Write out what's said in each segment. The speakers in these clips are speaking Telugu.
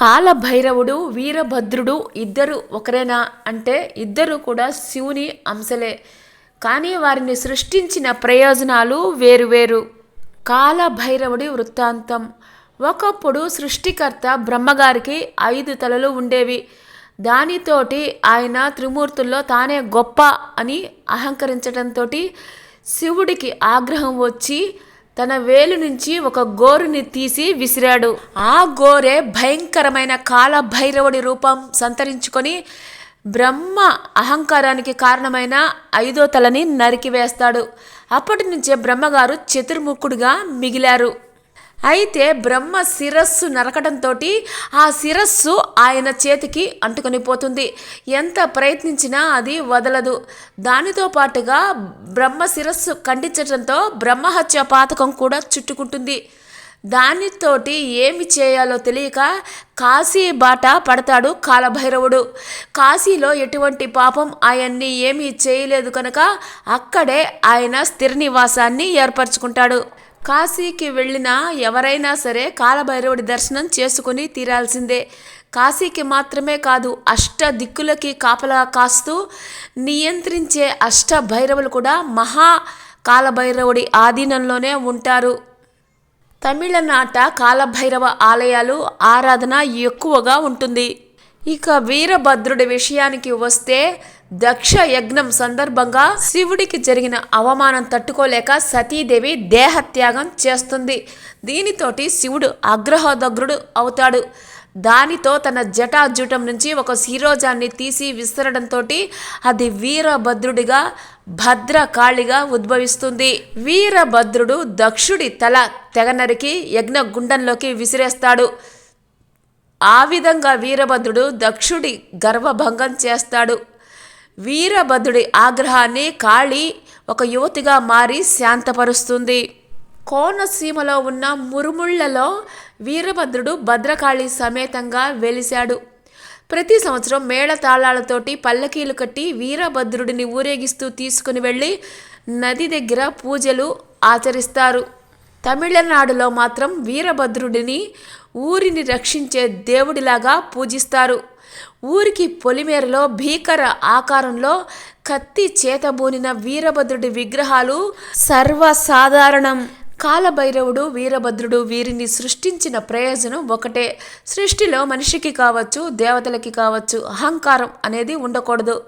కాలభైరవుడు వీరభద్రుడు ఇద్దరు ఒకరేనా అంటే ఇద్దరు కూడా శివుని అంశలే. కానీ వారిని సృష్టించిన ప్రయోజనాలు వేరువేరు కాలభైరవుడి వృత్తాంతం. ఒకప్పుడు సృష్టికర్త బ్రహ్మగారికి ఐదు తలలు ఉండేవి. దానితోటి ఆయన త్రిమూర్తుల్లో తానే గొప్ప అని అహంకరించడంతో శివుడికి ఆగ్రహం వచ్చి తన వేలు నుంచి ఒక గోరుని తీసి విసిరాడు. ఆ గోరే భయంకరమైన కాలభైరవుడి రూపం సంతరించుకొని బ్రహ్మ అహంకారానికి కారణమైన ఐదో తలని నరికివేస్తాడు అప్పటి నుంచే బ్రహ్మగారు చతుర్ముఖుడుగా మిగిలారు. అయితే బ్రహ్మ శిరస్సు నరకడంతో ఆ శిరస్సు ఆయన చేతికి అంటుకొని పోతుంది. ఎంత ప్రయత్నించినా అది వదలదు. దానితో పాటుగా బ్రహ్మ శిరస్సు ఖండించడంతో బ్రహ్మహత్య పాతకం కూడా చుట్టుకుంటుంది. దానితోటి ఏమి చేయాలో తెలియక కాశీ బాట పడతాడు కాలభైరవుడు. కాశీలో ఎటువంటి పాపం ఆయన్ని ఏమీ చేయలేదు కనుక అక్కడే ఆయన స్థిర నివాసాన్ని ఏర్పరచుకుంటాడు. కాశీకి వెళ్ళిన ఎవరైనా సరే కాలభైరవుడి దర్శనం చేసుకుని తీరాల్సిందే. కాశీకి మాత్రమే కాదు అష్ట దిక్కులకి కాపలా కాస్తూ నియంత్రించే అష్ట భైరవులు కూడా మహా కాలభైరవుడి ఆధీనంలోనే ఉంటారు. తమిళనాట కాలభైరవ ఆలయాలు ఆరాధన ఎక్కువగా ఉంటుంది. ఇక వీరభద్రుడి విషయానికి వస్తే దక్ష యజ్ఞం సందర్భంగా శివుడికి జరిగిన అవమానం తట్టుకోలేక సతీదేవి దేహత్యాగం చేస్తుంది. దీనితోటి శివుడు అగ్రహోదగ్రుడు అవుతాడు. దానితో తన జటాజుటం నుంచి ఒక శిరోజాన్ని తీసి విసరడంతో అది వీరభద్రుడిగా భద్రకాళిగా ఉద్భవిస్తుంది. వీరభద్రుడు దక్షుడి తల తెగనరికి యజ్ఞ గుండంలోకి విసిరేస్తాడు. ఆ విధంగా వీరభద్రుడు దక్షుడి గర్వభంగం చేస్తాడు. వీరభద్రుడి ఆగ్రహాన్ని కాళి ఒక యువతిగా మారి శాంతపరుస్తుంది. కోనసీమలో ఉన్న మురుముళ్ళలో వీరభద్రుడు భద్రకాళి సమేతంగా వెలిశాడు. ప్రతి సంవత్సరం మేళతాళాలతోటి పల్లకీలు కట్టి వీరభద్రుడిని ఊరేగిస్తూ తీసుకుని వెళ్ళి నది దగ్గర పూజలు ఆచరిస్తారు. తమిళనాడులో మాత్రం వీరభద్రుడిని ఊరిని రక్షించే దేవుడిలాగా పూజిస్తారు. ఊరికి పొలిమేరలో భీకర ఆకారంలో కత్తి చేతబూనిన వీరభద్రుడి విగ్రహాలు సర్వసాధారణం. కాలభైరవుడు వీరభద్రుడు వీరిని సృష్టించిన ప్రయోజనం ఒకటే. సృష్టిలో మనిషికి కావచ్చు దేవతలకి కావచ్చు అహంకారం అనేది ఉండకూడదు.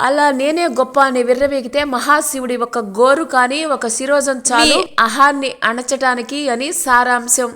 అలా నేనే గొప్ప అని విర్రవీగితే మహాశివుడి ఒక గోరు కానీ ఒక శిరోజం చాలు. అహాన్ని అణచటానికి అని సారాంశం.